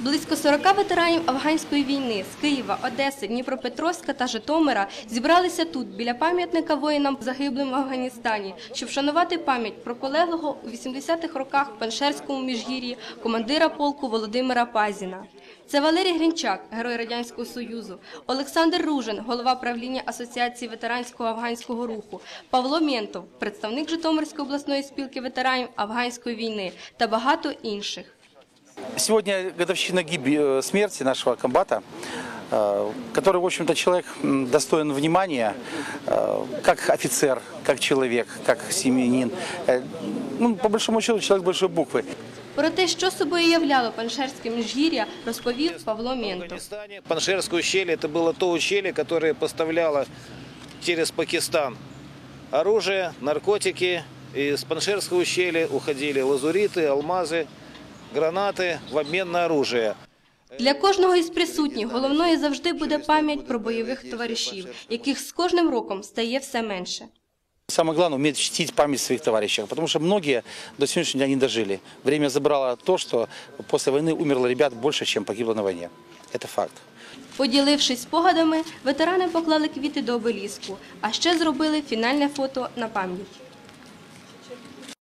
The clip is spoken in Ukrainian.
Близько 40 ветеранів афганської війни з Києва, Одеси, Дніпропетровська та Житомира зібралися тут, біля пам'ятника воїнам загиблим в Афганістані, щоб вшанувати пам'ять про полеглого у 80-х роках в Пеншерському міжгір'ї командира полку Володимира Пазіна. Це Валерій Гринчак, герой Радянського Союзу, Олександр Ружин, голова правління Асоціації ветеранського афганського руху, Павло Мєнтов, представник Житомирської обласної спілки ветеранів афганської війни та багато інших. Сегодня годовщина гибели, э, смерти нашего комбата, э, который, в общем-то, человек м, достоин внимания, э, как офицер, как человек, как семьянин. Э, Ну, по большому счету, человек с большой буквы. Про те, що собою являло Паншерське міжгір'я, розповів Павло В Мєнтов. Афганистане Паншерское ущелье это было то ущелье, которое поставляло через Пакистан оружие, наркотики. И с Паншерского ущелья уходили лазуриты, алмазы, гранаты в обмен на оружие. Для кожного із присутніх головною завжди буде пам'ять про бойових товаришів, яких з кожним роком стає все менше. Самое главное – уметь чтить память своих товарищей, потому что многие до сегодняшнего дня не дожили. Время забрало то, что после войны умерло ребят больше, чем погибло на войне. Это факт. Поділившись спогадами, ветерани поклали квіти до обеліску, а ще зробили фінальне фото на пам'ять.